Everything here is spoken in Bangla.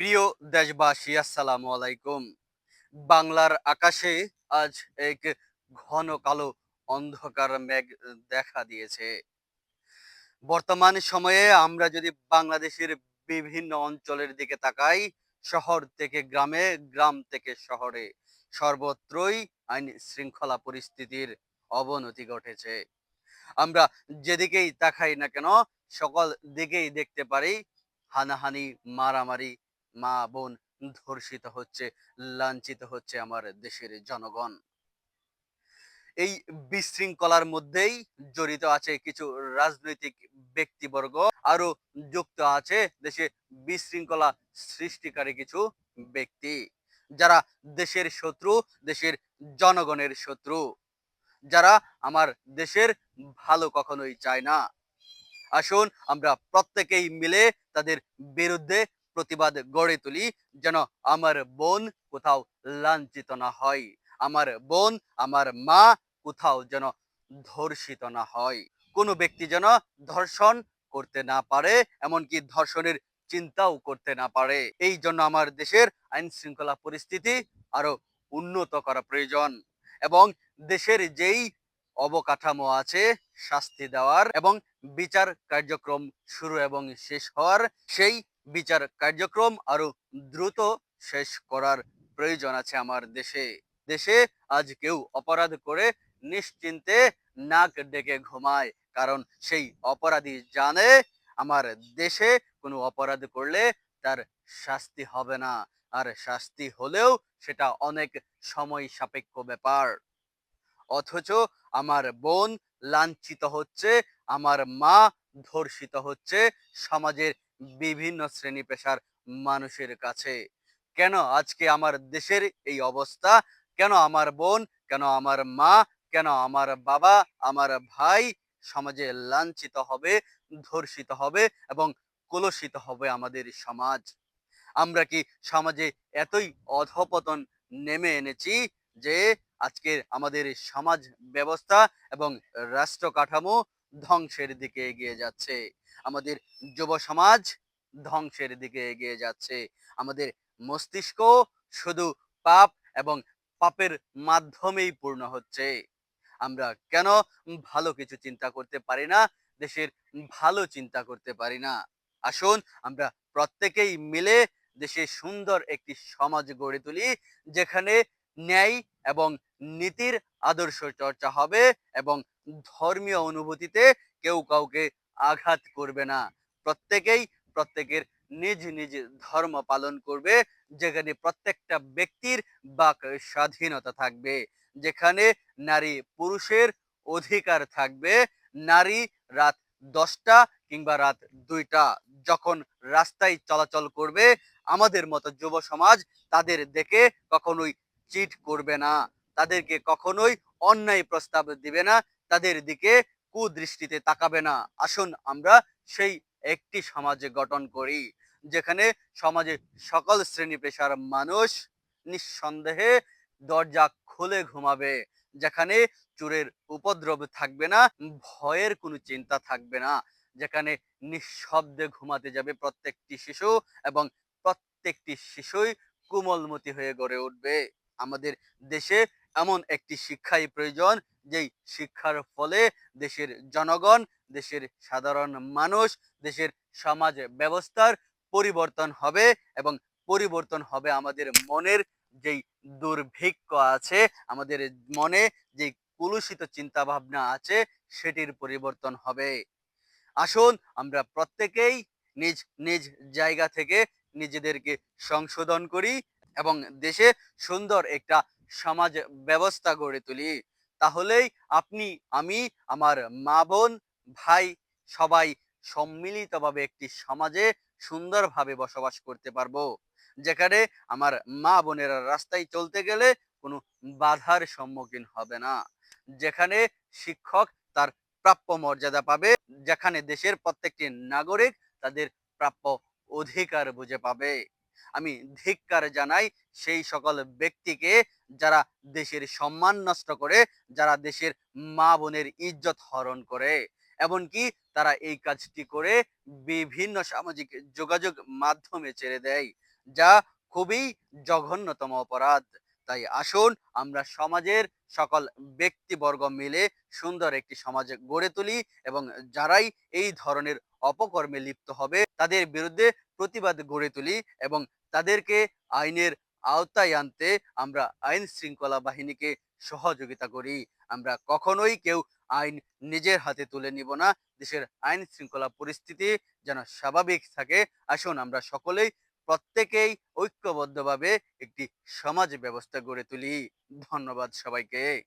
প্রিয় দেশবাসী, আসসালামু আলাইকুম। বাংলার আকাশে আজ এক ঘন কালো অন্ধকার মেঘ দেখা দিয়েছে। বর্তমান সময়ে আমরা যদি বাংলাদেশের বিভিন্ন অঞ্চলের দিকে তাকাই, শহর থেকে গ্রামে, গ্রাম থেকে শহরে, সর্বত্রই আইন শৃঙ্খলা পরিস্থিতির অবনতি ঘটেছে। আমরা যেদিকেই তাকাই না কেন, সকল দিকেই দেখতে পারি হানাহানি, মারামারি মা বোন ধর্ষিত হচ্ছে, লাঞ্ছিত হচ্ছে আমার দেশের জনগণ। এই বিশৃঙ্খলার মধ্যেই জড়িত আছে কিছু রাজনৈতিক ব্যক্তিবর্গ আরও যুক্ত আছে দেশে বিশৃঙ্খলা সৃষ্টিকারী কিছু ব্যক্তি, যারা দেশের শত্রু, দেশের জনগণের শত্রু, যারা আমার দেশের ভালো কখনোই চায় না। আসুন আমরা প্রত্যেকেই মিলে তাদের বিরুদ্ধে প্রতিবাদ গড়ে তুলি, যেন আমার বোন কোথাও লাঞ্ছিত না হয়। আমার বোন, আমার মা কোথাও যেন ধর্ষিত না হয়। কোনো ব্যক্তি যেন ধর্ষণ করতে না পারে, এমনকি ধর্ষণের চিন্তাও করতে না পারে। এই জন্য আমার দেশের আইন শৃঙ্খলা পরিস্থিতি আরও উন্নত করা প্রয়োজন এবং দেশের যেই অবকাঠামো আছে শাস্তি দেওয়ার এবং বিচার কার্যক্রম শুরু এবং শেষ হওয়ার, সেই বিচার কার্যক্রম আরও দ্রুত শেষ করার প্রয়োজন আছে আমার দেশে। দেশে আজ কেউ অপরাধ করে নিশ্চিন্তে নাক ডেকে ঘুমায়, কারণ সেই অপরাধী জানে আমার দেশে কোনো অপরাধ করলে তার শাস্তি হবে না, আর শাস্তি হলেও সেটা অনেক সময় সাপেক্ষ ব্যাপার। অথচ আমার বোন লাঞ্ছিত হচ্ছে, আমার মা ধর্ষিত হচ্ছে, সমাজের বিভিন্ন শ্রেণি পেশার মানুষের কাছে। কেন আজকে আমার দেশের এই অবস্থা? কেন আমার বোন? কেন আমার মা? কেন আমার বাবা? আমার ভাই সমাজে লাঞ্ছিত হবে, ধর্ষিত হবে এবং কলুষিত হবে আমাদের সমাজ। আমরা কি সমাজে এতই অধপতন নেমে এনেছি যে আজকের আমাদের সমাজ ব্যবস্থা এবং রাষ্ট্র কাঠামো ধ্বংসের দিকে এগিয়ে যাচ্ছে? আমাদের যুব সমাজ ধ্বংসের দিকে এগিয়ে যাচ্ছে। আমাদের মস্তিষ্ক শুধু পাপ এবং পাপের মাধ্যমেই পূর্ণ হচ্ছে। আমরা কেন ভালো কিছু চিন্তা করতে পারি না? দেশের ভালো চিন্তা করতে পারি না। আসুন, আমরা প্রত্যেকেই মিলে দেশে সুন্দর একটি সমাজ গড়ে তুলি, যেখানে ন্যায় এবং নীতির আদর্শ চর্চা হবে এবং ধর্মীয় অনুভূতিতে কেউ কাউকে আঘাত করবে না। প্রত্যেকেই প্রত্যেকের নিজ নিজ ধর্ম পালন করবে, যেখানে প্রত্যেকটা ব্যক্তির বাক স্বাধীনতা থাকবে। যেখানে নারী পুরুষের অধিকার থাকবে। নারী রাত দশটা কিংবা রাত দুইটা যখন রাস্তায় চলাচল করবে, আমাদের মতো যুব সমাজ তাদের দেখে কখনোই চিট করবে না। তাদেরকে কখনোই অন্যায় প্রস্তাব দিবে না। তাদের দিকে কুদৃষ্টিতে তাকাবে না। আসুন আমরা সেই একটি সমাজে গঠন করি, যেখানে সমাজে সকল শ্রেণি পেশার মানুষ নিঃসন্দেহে দরজা খুলে ঘুমাবে, যেখানে চোরের উপদ্রব থাকবে না, ভয়ের কোনো চিন্তা থাকবে না, যেখানে নিঃশব্দে ঘুমাতে যাবে প্রত্যেকটি শিশু এবং প্রত্যেকটি শিশুই কোমলমতি হয়ে গড়ে উঠবে। আমাদের দেশে এমন একটি শিক্ষাই প্রয়োজন যেই শিক্ষার ফলে দেশের জনগণ, দেশের সাধারণ মানুষ, দেশের সমাজ ব্যবস্থার পরিবর্তন হবে এবং পরিবর্তন হবে আমাদের মনের যেই দুর্ভিক্ষ আছে, আমাদের মনে যে কুলুষিত চিন্তা ভাবনা আছে, সেটির পরিবর্তন হবে। আসুন আমরা প্রত্যেকেই নিজ নিজ জায়গা থেকে নিজেদেরকে সংশোধন করি এবং দেশে সুন্দর একটা সমাজ ব্যবস্থা গড়ে তুলি। তাহলেই আপনি, আমি, আমার মা বোন, ভাই সবাই সম্মিলিতভাবে একটি সমাজে সুন্দরভাবে বসবাস করতে পারব। যেখানে আমার মা বোনেরা রাস্তায় চলতে গেলে কোনো বাধার সম্মুখীন হবে না। যেখানে শিক্ষক তার প্রাপ্য মর্যাদা পাবে, যেখানে দেশের প্রত্যেকটি নাগরিক তাদের প্রাপ্য অধিকার বুঝে পাবে। আমি ধিক্কার জানাই সেই সকল ব্যক্তিকে যারা দেশের সম্মান নষ্ট করে, যারা দেশের মা বোনের ইজ্জত হরণ করে। এমনকি তারা এই কাজটি করে বিভিন্ন সামাজিক যোগাযোগ মাধ্যমে ছেড়ে দেয়, যা খুবই জঘন্যতম অপরাধ। তাই আসুন আমরা সমাজের সকল ব্যক্তিবর্গ মিলে সুন্দর একটি সমাজ গড়ে তুলি এবং যারাই এই ধরনের অপকর্মে লিপ্ত হবে, তাদের বিরুদ্ধে প্রতিবাদ গড়ে তুলি এবং তাদেরকে আইনের আওতায় আনতে আমরা আইন শৃঙ্খলা বাহিনীকে সহযোগিতা করি। আমরা কখনোই কেউ আইন নিজের হাতে তুলে নিব না। দেশের আইন শৃঙ্খলা পরিস্থিতি যেন স্বাভাবিক থাকে। আসুন আমরা সকলেই প্রত্যেকেই ঐক্যবদ্ধভাবে একটি সমাজ ব্যবস্থা গড়ে তুলি। ধন্যবাদ সবাইকে।